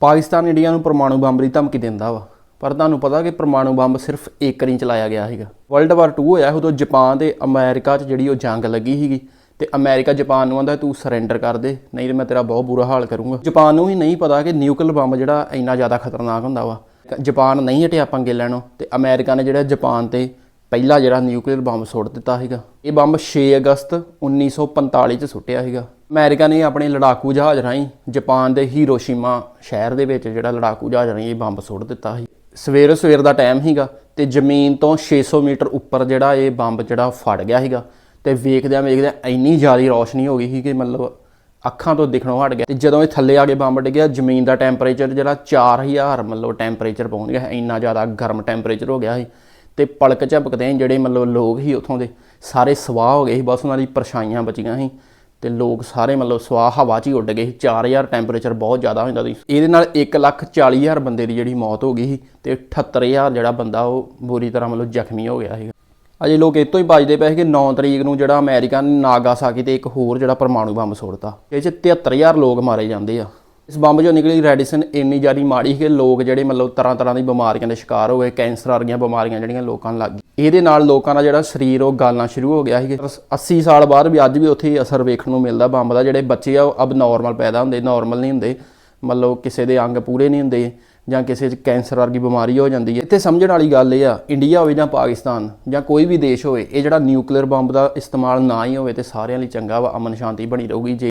Pakistan India ਨੂੰ ਪਰਮਾਣੂ bomb ਦੀ ਧਮਕੀ ਦਿੰਦਾ ਵਾ। ਪਰ ਤੁਹਾਨੂੰ ਪਤਾ ਕਿ ਪਰਮਾਣੂ ਬੰਬ ਸਿਰਫ ਇੱਕ ਨਹੀਂ ਚਲਾਇਆ ਗਿਆ ਸੀਗਾ। ਵਰਲਡ ਵਾਰ 2 ਹੋਇਆ ਉਦੋਂ ਜਾਪਾਨ ਤੇ ਅਮਰੀਕਾ 'ਚ ਜਿਹੜੀ ਉਹ ਜੰਗ ਲੱਗੀ ਸੀਗੀ। ਤੇ ਅਮਰੀਕਾ ਜਾਪਾਨ ਨੂੰ ਆਂਦਾ, ਤੂੰ ਸਰੈਂਡਰ ਕਰ ਦੇ, ਨਹੀਂ ਤੇ ਮੈਂ ਤੇਰਾ ਬਹੁਤ ਬੁਰਾ ਹਾਲ ਕਰੂੰਗਾ। ਜਾਪਾਨ ਨੂੰ ਵੀ ਨਹੀਂ ਪਤਾ ਕਿ ਨਿਊਕਲੀਅਰ ਬੰਬ ਜਿਹੜਾ ਇੰਨਾ ਜ਼ਿਆਦਾ ਖਤਰਨਾਕ ਹੁੰਦਾ ਵਾ। ਜਾਪਾਨ ਨਹੀਂ ਹਟਿਆ ਪੰਗੇ ਲੈਣੋਂ। ਤੇ ਅਮਰੀਕਾ ਨੇ ਜਿਹੜਾ ਜਾਪਾਨ ਤੇ ਪਹਿਲਾ ਜਿਹੜਾ ਨਿਊਕਲੀਅਰ ਬੰਬ ਸੁੱਟ ਦਿੱਤਾ ਸੀਗਾ। ਇਹ ਬੰਬ 6 ਅਗਸਤ 1945 ਚ ਸੁੱਟਿਆ ਸੀਗਾ। ਅਮਰੀਕਾ ਨੇ ਆਪਣੇ ਲੜਾਕੂ ਜਹਾਜ਼ ਰਾਹੀਂ ਜਾਪਾਨ ਦੇ ਹੀਰੋਸ਼ੀਮਾ ਸ਼ਹਿਰ ਦੇ ਵਿੱਚ ਜਿਹੜਾ ਲੜਾਕੂ ਜਹਾਜ਼ ਰਾਹੀਂ ਇਹ ਬੰਬ ਸੁੱਟ ਦਿੱਤਾ ਸੀ। ਸਵੇਰ ਸਵੇਰ ਦਾ ਟਾਈਮ ਸੀਗਾ ਤੇ ਜ਼ਮੀਨ ਤੋਂ 600 ਮੀਟਰ ਉੱਪਰ ਜਿਹੜਾ ਇਹ ਬੰਬ ਜਿਹੜਾ ਫੜ ਗਿਆ ਸੀਗਾ ਤੇ ਵੇਖਦਿਆਂ ਵੇਖਦਿਆਂ ਇੰਨੀ ਜ਼ਿਆਦਾ ਰੌਸ਼ਨੀ ਹੋ ਗਈ ਸੀ ਕਿ ਮਤਲਬ ਅੱਖਾਂ ਤੋਂ ਦਿਖਣੋਂ ਹਟ ਗਿਆ ਤੇ ਜਦੋਂ ਇਹ ਥੱਲੇ ਆ ਕੇ ਬੰਬ ਡਿੱਗਿਆ, ਜ਼ਮੀਨ ਦਾ ਟੈਂਪਰੇਚਰ ਜਿਹੜਾ 4000 ਮਤਲਬ ਟੈਂਪਰੇਚਰ ਪਹੁੰਚ ਗਿਆ, ਇੰਨਾ ਜ਼ਿਆਦਾ ਗਰਮ ਟੈਂਪਰੇਚਰ ਹੋ ਗਿਆ ਸੀ ਤੇ ਪਲਕ ਝਪਕਦੇ ਜਿਹੜੇ ਮਤਲਬ ਲੋਕ ਸੀ ਉੱਥੋਂ ਦੇ, ਸਾਰੇ ਸਵਾਹ ਹੋ ਗਏ ਸੀ, ਬਸ ਉਹਨਾਂ ਦੀ ਪਰਛਾਈਆਂ ਬਚੀਆਂ ਸੀ। ਤੇ ਲੋਕ ਸਾਰੇ ਮਤਲਬ ਸਵਾਹ ਹਵਾ 'ਚ ਹੀ ਉੱਡ ਗਏ ਸੀ। 4000 ਟੈਂਪਰੇਚਰ ਬਹੁਤ ਜ਼ਿਆਦਾ ਹੁੰਦਾ ਸੀ। ਇਹਦੇ ਨਾਲ 140000 ਬੰਦੇ ਦੀ ਜਿਹੜੀ ਮੌਤ ਹੋ ਗਈ ਸੀ ਤੇ 78000 ਜਿਹੜਾ ਬੰਦਾ ਉਹ ਬੁਰੀ ਤਰ੍ਹਾਂ ਮਤਲਬ ਜ਼ਖਮੀ ਹੋ ਗਿਆ ਸੀ ਅਜੇ ਲੋਕ ਇਹ ਤੋਂ ਹੀ ਬਚਦੇ ਪਏ ਸੀ ਕਿ 9 ਤਰੀਕ ਨੂੰ ਜਿਹੜਾ ਅਮਰੀਕਾ ਨੇ ਨਾਗਾਸਾਕੀ ਤੇ ਇੱਕ ਹੋਰ ਜਿਹੜਾ ਪਰਮਾਣੂ ਬੰਬ ਸੁੱਟਤਾ। ਇਹ 'ਚ 73000 ਲੋਕ ਮਾਰੇ ਜਾਂਦੇ ਆ। ਇਸ ਬੰਬ 'ਚੋਂ ਨਿਕਲੀ ਰੈਡੀਸਨ ਇੰਨੀ ਜ਼ਿਆਦਾ ਮਾੜੀ ਸੀ ਕਿ ਲੋਕ ਜਿਹੜੇ ਮਤਲਬ ਤਰ੍ਹਾਂ ਤਰ੍ਹਾਂ ਦੀ ਬਿਮਾਰੀਆਂ ਦੇ ਸ਼ਿਕਾਰ ਹੋ ਕੈਂਸਰ ਵਰਗੀਆਂ ਬਿਮਾਰੀਆਂ ਜਿਹੜੀਆਂ ਲੋਕਾਂ ਨੂੰ ਲੱਗ ਗਈ ਇਹਦੇ ਨਾਲ ਲੋਕਾਂ ਦਾ ਜਿਹੜਾ ਸਰੀਰ, ਉਹ ਗਾਲਣਾ ਸ਼ੁਰੂ ਹੋ ਗਿਆ ਸੀ 80 ਸਾਲ ਬਾਅਦ ਵੀ ਅੱਜ ਵੀ ਉੱਥੇ ਹੀ ਅਸਰ ਵੇਖਣ ਨੂੰ ਮਿਲਦਾ ਬੰਬ ਦਾ। ਜਿਹੜੇ ਬੱਚੇ ਆ, ਉਹ ਅਬ ਨਾਰਮਲ ਪੈਦਾ ਹੁੰਦੇ ਨਾਰਮਲ ਨਹੀਂ ਹੁੰਦੇ। ਮਤਲਬ ਕਿਸੇ ਦੇ ਅੰਗ ਪੂਰੇ ਨਹੀਂ ਹੁੰਦੇ ਜਾਂ ਕਿਸੇ 'ਚ ਕੈਂਸਰ ਵਰਗੀ ਬਿਮਾਰੀ ਹੋ ਜਾਂਦੀ ਹੈ। ਇੱਥੇ ਸਮਝਣ ਵਾਲੀ ਗੱਲ ਇਹ ਆ ਇੰਡੀਆ ਹੋਵੇ ਜਾਂ ਪਾਕਿਸਤਾਨ ਜਾਂ ਕੋਈ ਵੀ ਦੇਸ਼ ਹੋਵੇ, ਇਹ ਜਿਹੜਾ ਨਿਊਕਲੀਅਰ ਬੰਬ ਦਾ ਇਸਤੇਮਾਲ ਨਾ ਹੀ ਹੋਵੇ ਤੇ ਸਾਰਿਆਂ ਲਈ ਚੰਗਾ ਵਾ, ਅਮਨ ਸ਼ਾਂਤੀ ਬਣੀ ਰਹੂਗੀ। ਜੇ